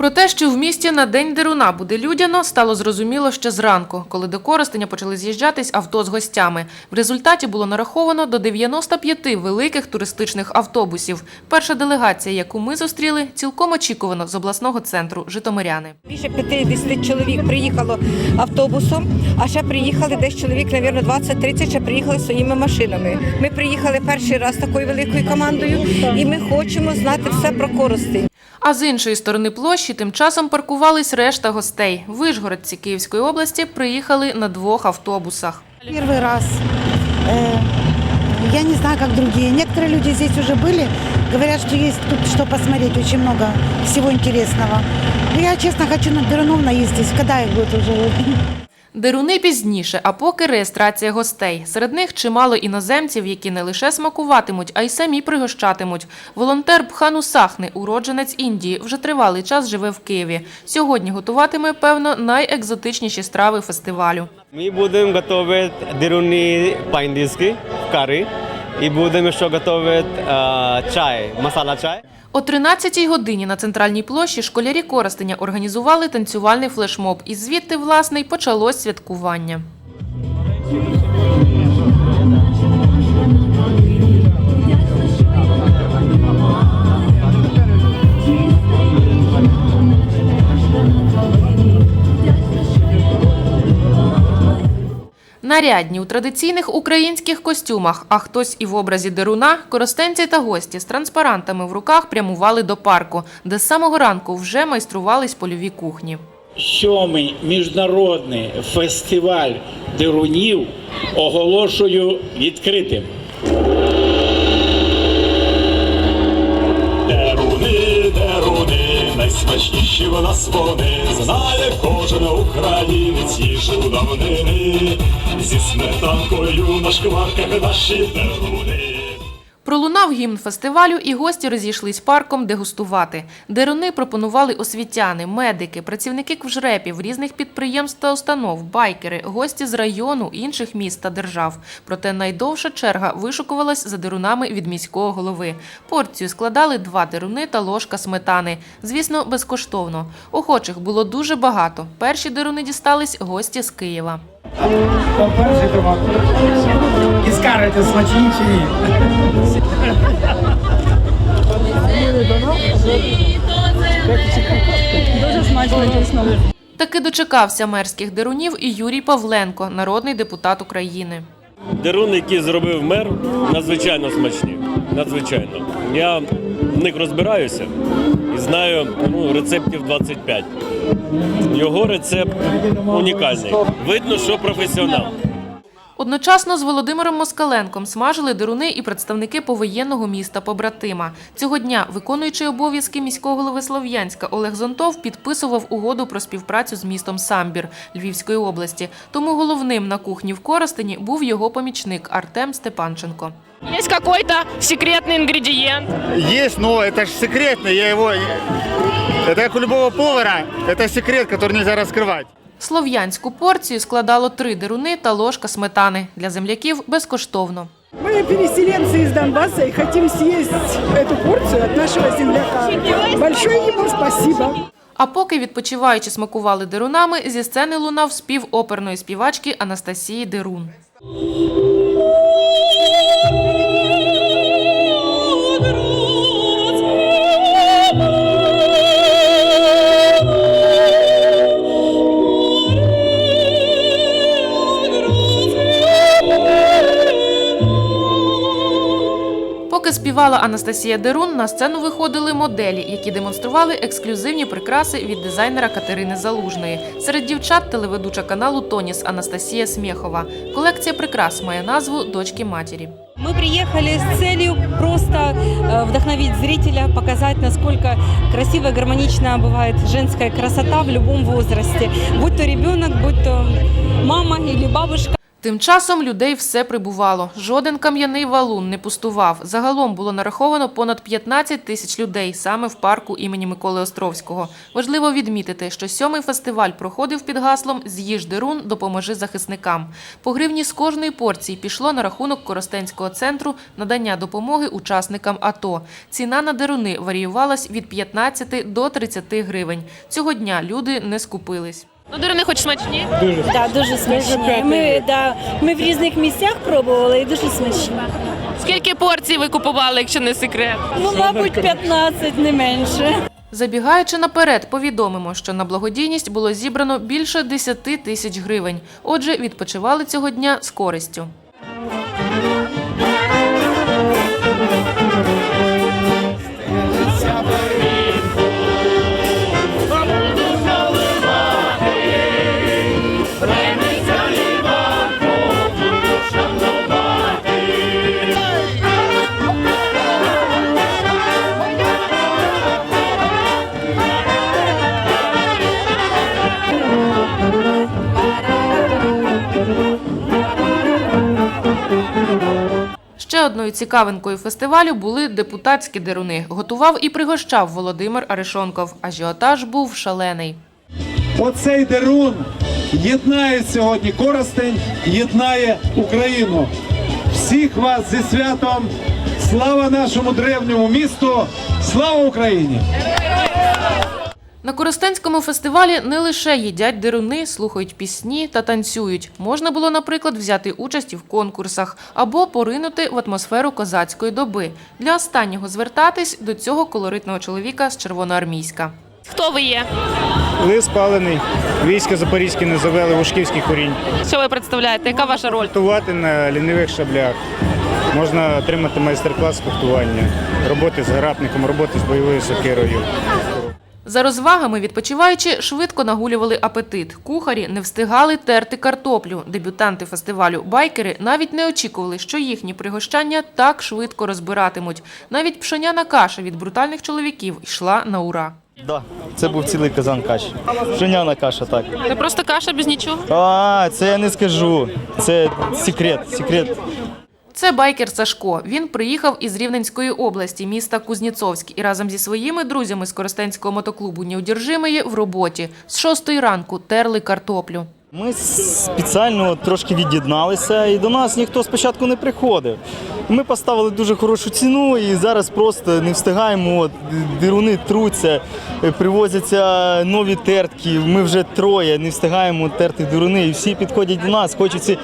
Про те, що в місті на день Деруна буде людяно, стало зрозуміло ще зранку, коли до Коростеня почали з'їжджатись авто з гостями. В результаті було нараховано до 95 великих туристичних автобусів. Перша делегація, яку ми зустріли, цілком очікувано з обласного центру Житомиряни. Більше 50 чоловік приїхало автобусом, а ще приїхали десь чоловік, мабуть, 20-30, ще приїхали своїми машинами. Ми приїхали перший раз такою великою командою, і ми хочемо знати все про Коростень. А з іншої сторони площі тим часом паркувались решта гостей. Вишгородці Київської області приїхали на двох автобусах. Первый раз. Э, Я не знаю, как другие. Некоторые люди здесь уже были, говорят, что есть тут что посмотреть, очень много всего интересного. Но я, честно, хочу на Дерунов наездить. Когда их будет уже? Деруни пізніше, а поки реєстрація гостей. Серед них чимало іноземців, які не лише смакуватимуть, а й самі пригощатимуть. Волонтер Бхану Сахни, уродженець Індії, вже тривалий час живе в Києві. Сьогодні готуватиме, певно, найекзотичніші страви фестивалю. Ми будемо готувати дируні по-індійськи в карі і будемо ще готувати е, чай, масала чай. О 13-й годині на центральній площі школярі Коростеня організували танцювальний флешмоб. І звідти, власне, й почалось святкування. Нарядні у традиційних українських костюмах, а хтось і в образі деруна, коростенці та гості з транспарантами в руках прямували до парку, де з самого ранку вже майструвались польові кухні. Сьомий міжнародний фестиваль дерунів оголошую відкритим. Найсмачніші вона свони, знає кожен українець їжу давнини, зі сметанкою на шкварках наші деруни. Пролунав гімн фестивалю, і гості розійшлись парком дегустувати. Деруни пропонували освітяни, медики, працівники квжрепів, різних підприємств та установ, байкери, гості з району, інших міст та держав. Проте найдовша черга вишукувалась за дерунами від міського голови. Порцію складали два деруни та ложка сметани. Звісно, безкоштовно. Охочих було дуже багато. Перші деруни дістались гості з Києва. Перший тримав? І скажете смачні чи ні? Таки дочекався мерських дерунів і Юрій Павленко, народний депутат України. Деруни, які зробив мер, надзвичайно смачні. Надзвичайно. Я в них розбираюся і знаю ну, рецептів 25. Його рецепт унікальний. Видно, що професіонал. Одночасно з Володимиром Москаленком смажили деруни і представники повоєнного міста побратима. Цього дня виконуючий обов'язки міського голови Слов'янська Олег Зонтов підписував угоду про співпрацю з містом Самбір Львівської області. Тому головним на кухні в Коростені був його помічник Артем Степанченко. Есть какой-то секретный ингредиент? Есть, но это же секретно, я его... Это как у любого повара, это секрет, который нельзя раскрывать. Слов'янську порцію складало три деруни та ложка сметани. Для земляків безкоштовно. Мы переселенцы из Донбасса и хотим съесть эту порцию от нашего земляка. Большое ему спасибо. А поки відпочиваючи смакували дерунами, зі сцени лунав спів оперної співачки Анастасії Дерун. Поки співала Анастасія Дерун, на сцену виходили моделі, які демонстрували ексклюзивні прикраси від дизайнера Катерини Залужної. Серед дівчат телеведуча каналу Тоніс Анастасія Смєхова. Колекція прикрас має назву Дочки матері. Мы приехали с целью просто э, вдохновить зрителя, показать, насколько красиво и гармонично бывает женская красота в любом возрасте. Будь то ребенок, будь то мама или бабушка. Тим часом людей все прибувало. Жоден кам'яний валун не пустував. Загалом було нараховано понад 15 тисяч людей саме в парку імені Миколи Островського. Важливо відмітити, що сьомий фестиваль проходив під гаслом З'їж дерун, допоможи захисникам. По гривні з кожної порції пішло на рахунок Коростенського центру надання допомоги учасникам АТО. Ціна на деруни варіювалась від 15 до 30 гривень. Цього дня люди не скупились. Ну, деруни хоч смачні. Да, дуже смачні. Ми, да, ми в різних місцях пробували і дуже смачні. Скільки порцій ви купували, якщо не секрет? Ну, мабуть, 15, не менше. Забігаючи наперед, повідомимо, що на благодійність було зібрано більше 10 тисяч гривень. Отже, відпочивали цього дня з користю. Одною цікавинкою фестивалю були депутатські деруни. Готував і пригощав Володимир Арешонков. Ажіотаж був шалений. Оцей дерун єднає сьогодні Коростень, єднає Україну. Всіх вас зі святом! Слава нашому древньому місту! Слава Україні! На Коростенському фестивалі не лише їдять деруни, слухають пісні та танцюють. Можна було, наприклад, взяти участь в конкурсах або поринути в атмосферу козацької доби. Для останнього звертатись до цього колоритного чоловіка з Червоноармійська. Хто ви є? Лис палений, військо Запорізьке не завели, Вушківський корінь. Що ви представляєте? Яка ваша роль? Фехтувати на лінивих шаблях. Можна отримати майстер-клас з фехтування, роботи з гарапником, роботи з бойовою сокирою. За розвагами відпочиваючи швидко нагулювали апетит. Кухарі не встигали терти картоплю. Дебютанти фестивалю байкери навіть не очікували, що їхні пригощання так швидко розбиратимуть. Навіть пшеняна каша від брутальних чоловіків йшла на ура. Да, це був цілий казан каші. Пшеняна каша, так. Це просто каша без нічого. А, це я не скажу. Це секрет, секрет. Це байкер Сашко. Він приїхав із Рівненської області, міста Кузнєцовськ, і разом зі своїми друзями з Коростенського мотоклубу «Неудержимої» в роботі. З шостої ранку терли картоплю. Ми спеціально трошки від'єдналися, і до нас ніхто спочатку не приходив. Ми поставили дуже хорошу ціну і зараз просто не встигаємо. От, Дируни труться, привозяться нові тертки. Ми вже троє не встигаємо терти дируни. І всі підходять до нас, хочуть ці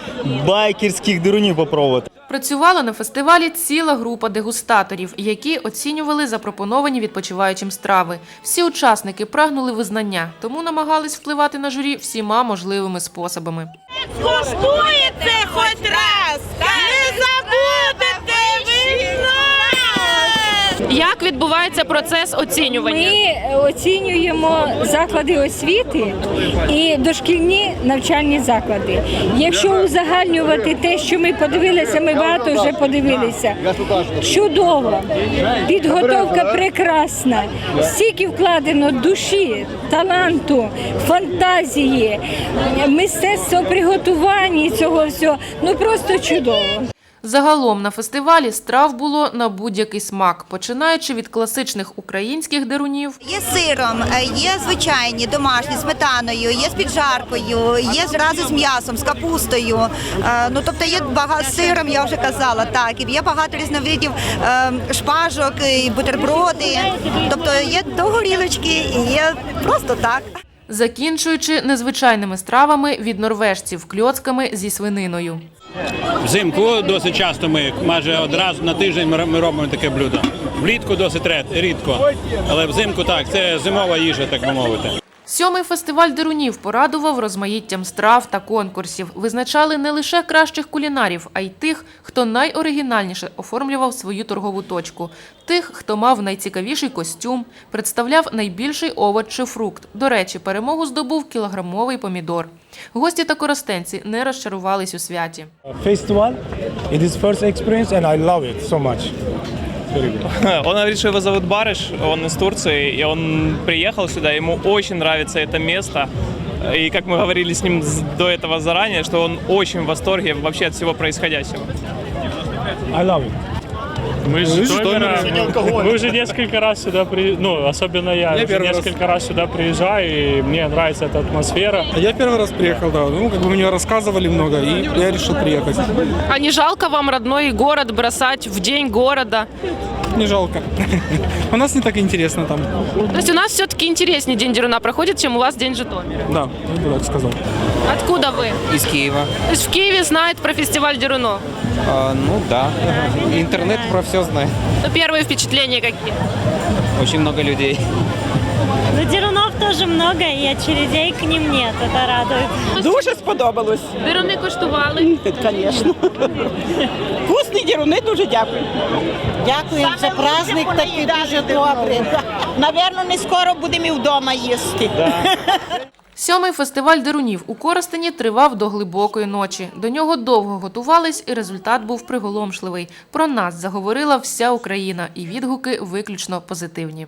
байкерських дирунів попробувати. Працювала на фестивалі ціла група дегустаторів, які оцінювали запропоновані відпочиваючим страви. Всі учасники прагнули визнання, тому намагались впливати на журі всіма можливими способами. Скуштуєте хоч раз! Як відбувається процес оцінювання? Ми оцінюємо заклади освіти і дошкільні навчальні заклади. Якщо узагальнювати те, що ми подивилися, ми багато вже подивилися. Чудово, підготовка прекрасна, стільки вкладено душі, таланту, фантазії, мистецтво приготування цього всього. Ну просто чудово. Загалом на фестивалі страв було на будь-який смак, починаючи від класичних українських дерунів, Є з сиром, е, є звичайні, домашні, з сметаною, є з піджаркою, є зразу з м'ясом, з капустою. Е, Ну тобто є багато з сиром, я вже казала, так. І є багато різновидів е, шпажок, і бутерброди. Тобто є до горілочки, і є просто так. закінчуючи незвичайними стравами від норвежців кльоцками зі свининою. Взимку досить часто ми майже одразу на тиждень ми робимо таке блюдо. Влітку досить рідко, але взимку так, це зимова їжа, так би мовити. Сьомий фестиваль дерунів порадував розмаїттям страв та конкурсів. Визначали не лише кращих кулінарів, а й тих, хто найоригінальніше оформлював свою торгову точку, тих, хто мав найцікавіший костюм, представляв найбільший овоч чи фрукт. До речі, перемогу здобув кілограмовий помідор. Гості та коростенці не розчарувались у святі. Фестиваль first experience and I love it so much. Он говорит, что его зовут Барыш, он из Турции, и он приехал сюда, ему очень нравится это место. И как мы говорили с ним з- до этого заранее, что он очень в восторге вообще от всего происходящего. I love it. Мы из Житомира. Мы уже несколько раз сюда при... ну, особенно я, уже первый раз. несколько раз. сюда приезжаю, и мне нравится эта атмосфера. Я первый раз приехал, да. Ну, как бы мне рассказывали много, и я решил приехать. А не жалко вам родной город бросать в день города? Не жалко. У нас не так интересно там. То есть у нас все-таки интереснее День Деруна проходит, чем у вас День Житомира. Да, я бы так сказал. Откуда вы? Из Киева. То есть в Киеве знают про фестиваль Дерунов. ну да. Интернет про все знает. Ну, первые впечатления какие? Очень много людей. Ну, дерунов тоже много, и очередей к ним нет. Это радует. Дуже сподобалось, Деруни коштували. звісно. Вкусні діруни, дуже дякую. Дякую, це праздник такий дуже добрий. Навірно, не скоро будемо і вдома їсти. Сьомий фестиваль дерунів у Коростені тривав до глибокої ночі. До нього довго готувались, і результат був приголомшливий. Про нас заговорила вся Україна, і відгуки виключно позитивні.